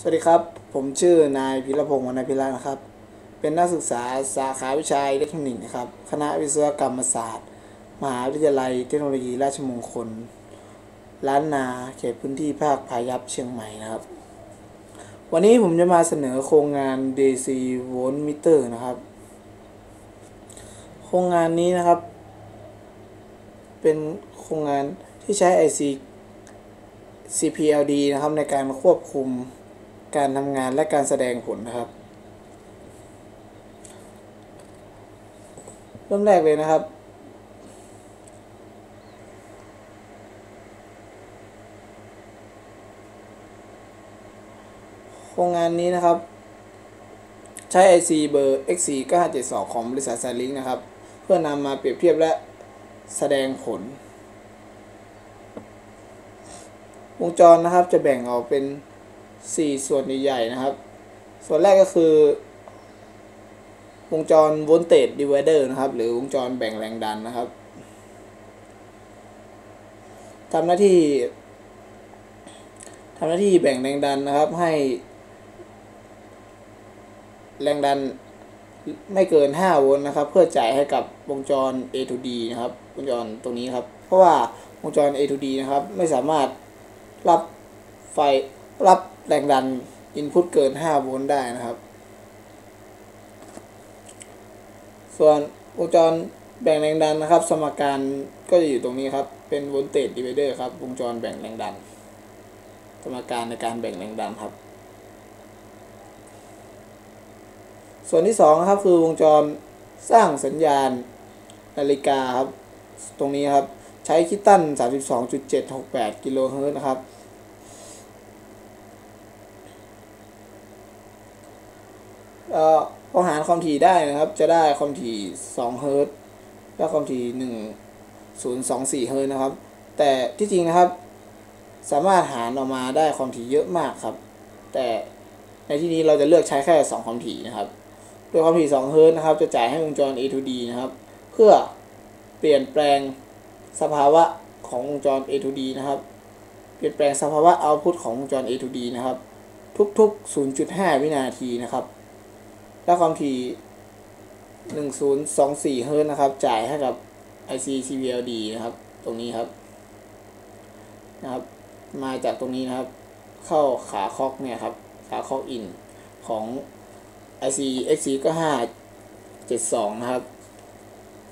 สวัสดีครับ ผมชื่อนายพิรพงศ์วรรณพิระนะครับ เป็นนักศึกษาสาขาวิชาอิเล็กทรอนิกส์นะครับ คณะวิศวกรรมศาสตร์ มหาวิทยาลัยเทคโนโลยีราชมงคล ล้านนา เขตพื้นที่ภาคพายัพเชียงใหม่นะครับ วันนี้ผมจะมาเสนอโครงงาน DC Voltmeter นะครับ โครงงานนี้นะครับ เป็นโครงงานที่ใช้ IC CPLD นะครับในการควบคุม การทำงานและการแสดงผลนะครับ เริ่มแรกเลยนะครับ โครงงานนี้นะครับ ใช้ IC เบอร์ X4 9572 ของบริษัท s ซลิงนะครับ เพื่อนำมาเปรียบเทียบและแสดงผลวงจรนะครับจะแบ่งออกเป็น 4 ส่วนใหญ่ๆนะครับ ส่วนแรกก็คือ วงจรโวลเตจดี v วเดอร์นะครับ หรือวงจรแบ่งแรงดันนะครับทำหน้าที่ทำหน้าที่แบ่งแรงดันนะครับให้ แรงดันไม่เกิน 5 โวลต์นะครับ เพื่อจ่ายให้กับวงจร A to D นะครับ วงจรตรงนี้ครับ เพราะว่าวงจร A to D นะครับ ไม่สามารถรับไฟรับ แรงดันอินพุตเกิน 5 โวลต์ได้นะครับ ส่วนวงจรแบ่งแรงดันนะครับ สมการก็จะอยู่ตรงนี้ครับ เป็นโวลเตจดี v วเดอร์ครับ วงจรแบ่งแรงดัน สมการในการแบ่งแรงดันครับ ส่วนที่2นะครับคือวงจรสร้างสัญญาณนาฬิกาครับ ตรงนี้ครับ ใช้คิตตัน32.768 กิโลเฮิรตซ์นะครับ เอ่อ พอหารความถี่ได้นะครับ จะได้ความถี่2เฮิรตซ์และความถี่ 1024เฮิรตซ์นะครับ แต่ที่จริงนะครับ สามารถหารออกมาได้ความถี่เยอะมากครับ แต่ในที่นี้เราจะเลือกใช้แค่ 2 ความถี่นะครับ โดยความถี่2เฮิรตซ์นะครับ จะจ่ายให้วงจร A to D นะครับ เพื่อเปลี่ยนแปลงสภาวะของวงจร A to D นะครับ เปลี่ยนแปลงสภาวะ output ของวงจร A to D นะครับ ทุกๆ 0.5 วินาทีนะครับ และความถี่1024เฮิร์ตนะครับ จ่ายให้กับ IC CVLD นะครับ ตรงนี้ครับ นะครับ มาจากตรงนี้นะครับ เข้าขาคอกเนี่ยครับ ขาคอกอินของ IC XC ก็572 นะครับ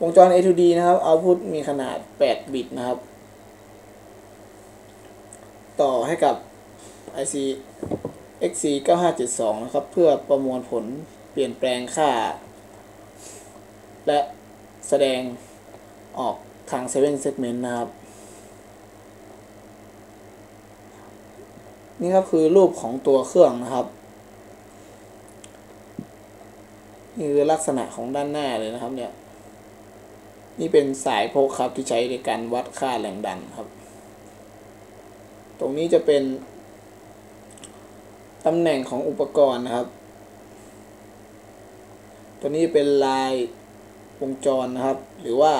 วงจร A to D นะครับ output มีขนาด 8 บิตนะครับ ต่อให้กับ IC XC 9572 นะครับ เพื่อประมวลผล ปลี่ยนแปลงค่า และแสดงออกทาง 7 segment นะครับ นี่ครับคือรูปของตัวเครื่องนะครับ นี่คือลักษณะของด้านหน้าเลยนะครับเนี่ย นี่เป็นสายพกครับที่ใช้ในการวัดค่าแรงดันครับ ตรงนี้จะเป็นตำแหน่งของอุปกรณ์นะครับ ตัวนี้เป็นลายวงจรนะครับ หรือว่า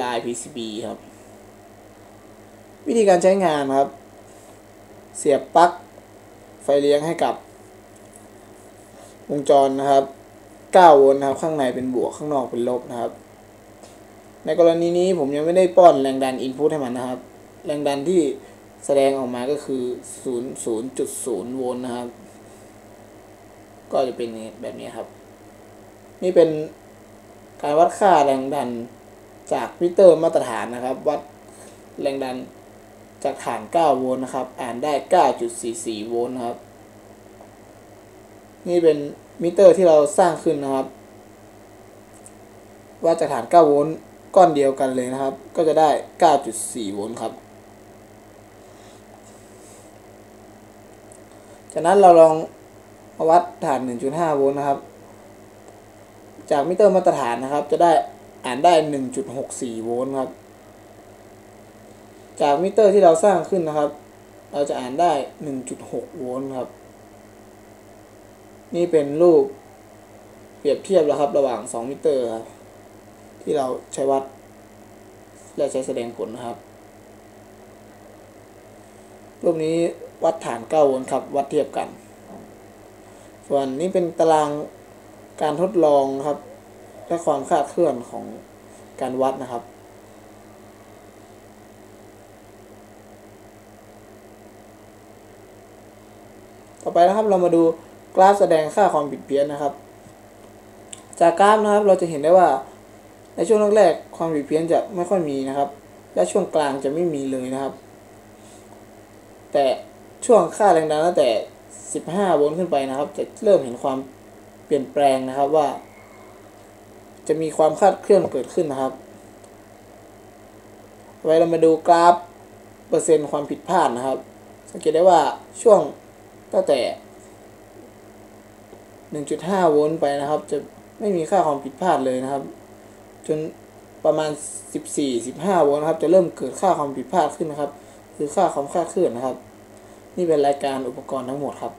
ลาย PCB ครับ วิธีการใช้งานครับ เสียบปลั๊กไฟเลี้ยงให้กับวงจรนะครับ9โวลต์นะครับ ข้างในเป็นบวกข้างนอกเป็นลบนะครับ ในกรณีนี้ผมยังไม่ได้ป้อนแรงดันอินพุตให้มันนะครับ แรงดันที่แสดงออกมาก็คือ 0.0โวลต์นะครับ ก็จะเป็นแบบนี้ครับ นี่เป็นการวัดค่าแรงดันจากมิเตอร์มาตรฐานนะครับ วัดแรงดันจากฐาน 9 โวลต์นะครับ อ่านได้ 9.44 โวลต์นะครับ นี่เป็นมิเตอร์ที่เราสร้างขึ้นนะครับว่าจากฐาน 9 โวลต์ก้อนเดียวกันเลยนะครับ ก็จะได้ 9.4 โวลต์ครับ จากนั้นเราลองมาวัดฐาน 1.5 โวลต์นะครับ จากมิเตอร์มาตรฐานนะครับ จะได้อ่านได้ 1.64 โวลต์ครับ จากมิเตอร์ที่เราสร้างขึ้นนะครับ เราจะอ่านได้ 1.6 โวลต์ครับ นี่เป็นรูปเปรียบเทียบแล้วครับ ระหว่าง 2 มิเตอร์ครับที่เราใช้วัด และใช้แสดงผลนะครับ รูปนี้วัดฐาน 9 โวลต์ครับ วัดเทียบกัน ส่วนนี้เป็นตาราง การทดลองครับ และความคลาดเคลื่อนของการวัดนะครับ ต่อไปนะครับเรามาดูกราฟแสดงค่าความผิดเพี้ยนนะครับ จากกราฟนะครับเราจะเห็นได้ว่าในช่วงแรกๆความผิดเพี้ยนจะไม่ค่อยมีนะครับ และช่วงกลางจะไม่มีเลยนะครับ แต่ช่วงค่าแรงดันตั้งแต่ 15 โวลต์ขึ้นไปนะครับ จะเริ่มเห็นความ เปลี่ยนแปลงนะครับว่า จะมีความคลาดเคลื่อนเกิดขึ้นนะครับไว้เรามาดูกราฟเปอร์เซ็นต์ความผิดพลาดนะครับ สังเกตได้ว่าช่วงตั้งแต่ 1.5 โวลต์ไปนะครับ จะไม่มีค่าความผิดพลาดเลยนะครับ จนประมาณ 14-15 โวลต์นะครับ จะเริ่มเกิดค่าความผิดพลาดขึ้นนะครับ คือค่าความคลาดเคลื่อนนะครับ นี่เป็นรายการอุปกรณ์ทั้งหมดครับ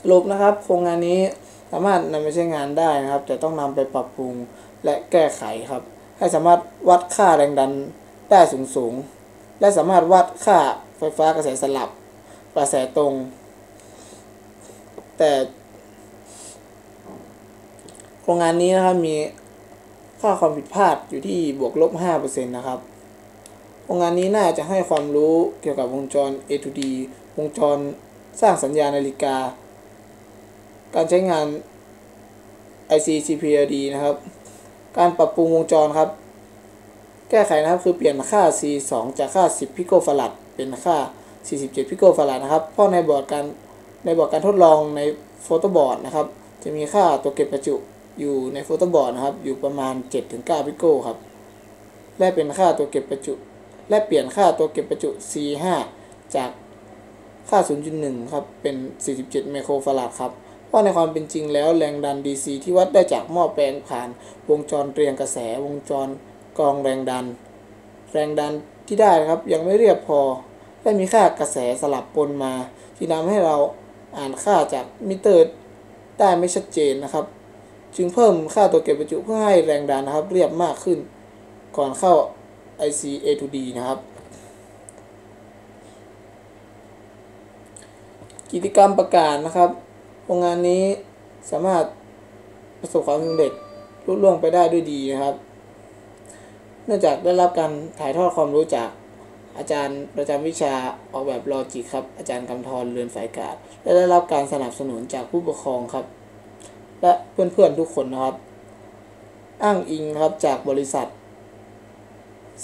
สรุปนะครับ โครงงานนี้สามารถนำไปใช้งานได้นะครับ แต่ต้องนำไปปรับปรุงและแก้ไขครับ ให้สามารถวัดค่าแรงดันได้สูงสูงและสามารถวัดค่าไฟฟ้ากระแสสลับกระแสตรง แต่ โครงงานนี้นะครับมีค่าความผิดพลาดอยู่ที่บวกลบ5%นะครับ โครงงานนี้น่าจะให้ความรู้เกี่ยวกับวงจร A to D วงจรสร้างสัญญาณนาฬิกา การใช้งาน IC CPLD นะครับ การปรับปรุงวงจรครับ แก้ไขนะครับคือเปลี่ยนค่า C2 จากค่า 10 พิโกฟารัดเป็นค่า 47 พิโกฟารัดนะครับ เพราะในบอร์ดการในบอร์ดการทดลองในโฟโต้บอร์ดนะครับ จะมีค่าตัวเก็บประจุอยู่ในโฟโต้บอร์ดนะครับ อยู่ประมาณ 7-9 พิโกครับ และเป็นค่าตัวเก็บประจุ และเปลี่ยนค่าตัวเก็บประจุ C5 จากค่า 0.1 ครับ เป็น 47 ไมโครฟารัดครับ เพราะในความเป็นจริงแล้วแรงดัน DC ที่วัดได้จากหม้อแปลงผ่านวงจรเรียงกระแสวงจรกรองแรงดัน แรงดันที่ได้ครับยังไม่เรียบพอและมีค่ากระแสสลับปนมา ที่ทำให้เราอ่านค่าจากมิเตอร์ได้ไม่ชัดเจนนะครับ จึงเพิ่มค่าตัวเก็บประจุเพื่อให้แรงดันนะครับ เรียบมากขึ้น ก่อนเข้า IC A to D นะครับ กิจกรรมประกาศนะครับ รงงานนี้สามารถประสบความสำเร็จลุล่วงไปได้ด้วยดีนะครับ เนื่องจากได้รับการถ่ายทอดความรู้จากอาจารย์ประจำวิชาออกแบบลอจิกครับ อาจารย์กำธรเรือนสายกาดและได้รับการสนับสนุนจากผู้ปกครองครับ และเพื่อนๆทุกคนนะครับ อ้างอิงครับจากบริษัท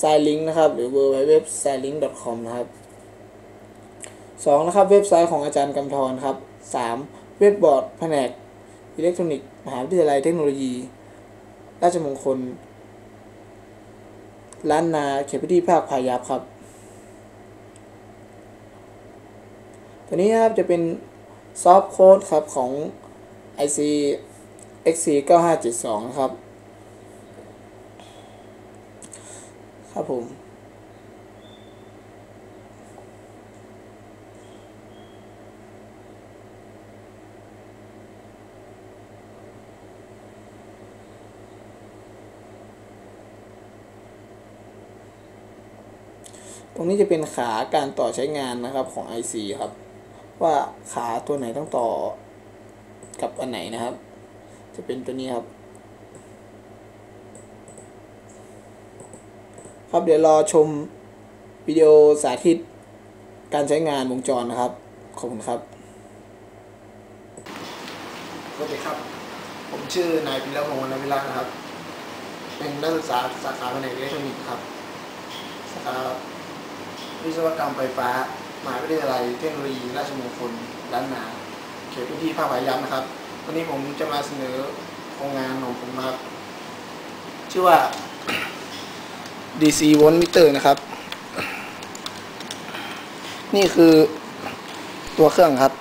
s i l i n k นะครับ หรือ w w w s i l i n k c o m นะครับสองนะครับ เว็บไซต์ของอาจารย์กำธรครับสาม เว็บบอร์ดแผนกอิเล็กทรอนิกส์มหาวิทยาลัยเทคโนโลยี ราชมงคล ล้านนาเขตพื้นที่ภาคพายัพครับ ตัวนี้นะครับจะเป็นซอฟต์โค้ดครับของ IC XC 9572 ครับ ครับผม ตรงนี้จะเป็นขาการต่อใช้งานนะครับของ IC ครับ ว่าขาตัวไหนต้องต่อกับอันไหนนะครับ จะเป็นตัวนี้ครับ ครับเดี๋ยวรอชมวิดีโอสาธิตการใช้งานวงจรนะครับ ขอบคุณครับสวัสดีครับ ผมชื่อนายพิรพงศ์วรรณวิรักษ์นะครับ เป็นนักศึกษาสาขาแผนกอิเล็กทรอนิกส์ครับสาขา วิศวกรรมไฟฟ้ามหาวิทยาลัยเทคโนโลยีราชมงคลล้านนา เขตพื้นที่ภาคพายัพนะครับ วันนี้ผมจะมาเสนอโครงงานของผมครับ ชื่อว่า DC voltmeter นะครับ นี่คือตัวเครื่องครับ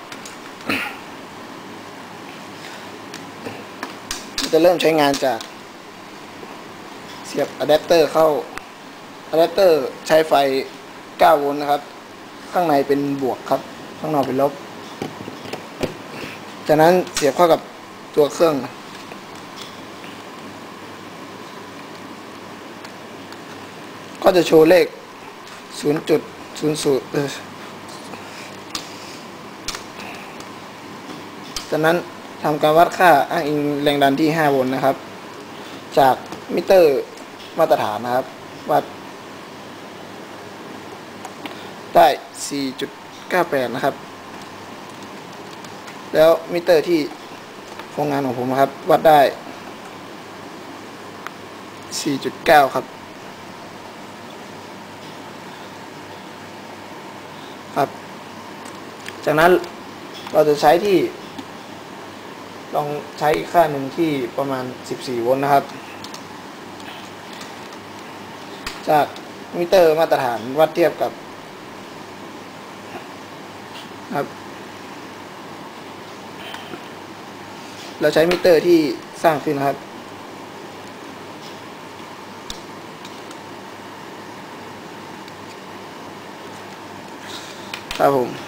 จะเริ่มใช้งานจาก เสียบอะแดปเตอร์เข้าอะแดปเตอร์ใช้ไฟ 9โวลต์นะครับ ข้างในเป็นบวกครับ ข้างนอกเป็นลบ จากนั้นเสียบเข้ากับตัวเครื่อง ก็จะโชว์เลขศูนย์ูนย์ศูจากนั้นทำการวัดค่าอ้างอิงแรงดันที่ 5 โวลต์นะครับ จากมิเตอร์มาตรฐานนะครับ วัด 4.98 นะครับ แล้วมิเตอร์ที่โรงงานของผมนะครับ วัดได้ 4.9 ครับ ครับ จากนั้นเราจะใช้ที่ ลองใช้อีกค่าหนึ่งที่ประมาณ 14 โวลต์นะครับ จากมิเตอร์มาตรฐานวัดเทียบกับ ครับ เราใช้มิเตอร์ที่สร้างขึ้นนะครับ ครับผม